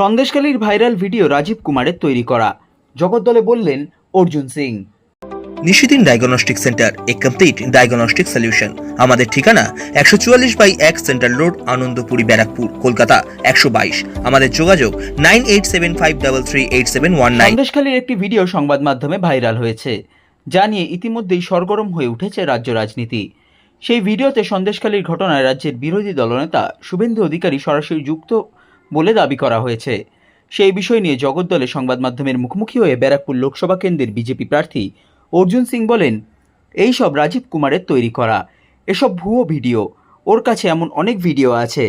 সন্দেশকালীর viral video Rajib কুমারের তৈরি করা। জগদ্দলে বললেন অর্জুন সিং। নিশিদিন ডায়াগনস্টিক সেন্টার এ কমপ্লিট ডায়াগনস্টিক সলিউশন। আমাদের ঠিকানা একশো চুয়াল্লিশ বাই এক সেন্ট্রাল রোড আনন্দপুরি ব্যারাকপুর কলকাতা একশো বাইশ। আমাদের যোগাযোগ nine eight seven five double three eight seven one nine. সন্দেশখালীর একটি ভিডিও সংবাদ মাধ্যমে ভাইরাল হয়েছে যা নিয়ে ইতিমধ্যেই সরগরম হয়ে উঠেছে রাজ্য রাজনীতি। সেই ভিডিওতে সন্দেশখালীর ঘটনায় রাজ্যের বিরোধী দলনেতা শুভেন্দু অধিকারী সরাসরি যুক্ত বলে দাবি করা হয়েছে। সেই বিষয় নিয়ে জগদ্দলে সংবাদ মাধ্যমের মুখোমুখি হয়ে ব্যারাকপুর লোকসভা কেন্দ্রের বিজেপি প্রার্থী অর্জুন সিং বলেন, এই সব রাজীব কুমারের তৈরি করা। এসব ভুয়ো ভিডিও। ওর কাছে এমন অনেক ভিডিও আছে।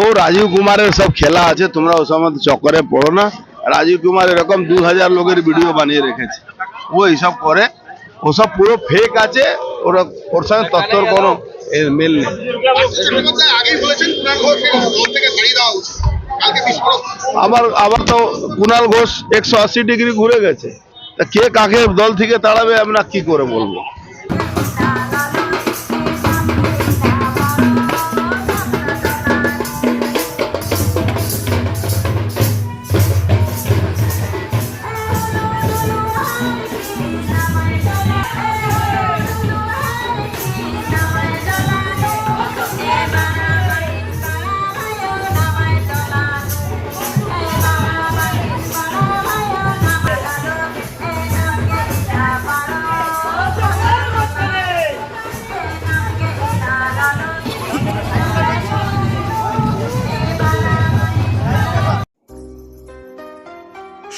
ও রাজীব কুমারের সব খেলা আছে, তোমরা ওসব চক্করে পড়ো না। রাজীব কুমার এরকম দু হাজার লোকের ভিডিও বানিয়ে রেখেছে। ও এইসব করে। ওসব পুরো ফেক আছে। ওরা, ওর সঙ্গে তত্ত্বর কোনো এ, মেল নেই আবার তো কুণাল ঘোষ একশো আশি ডিগ্রি ঘুরে গেছে। তা কে কাকে দল থেকে তাড়াবে আমরা কি করে বলব?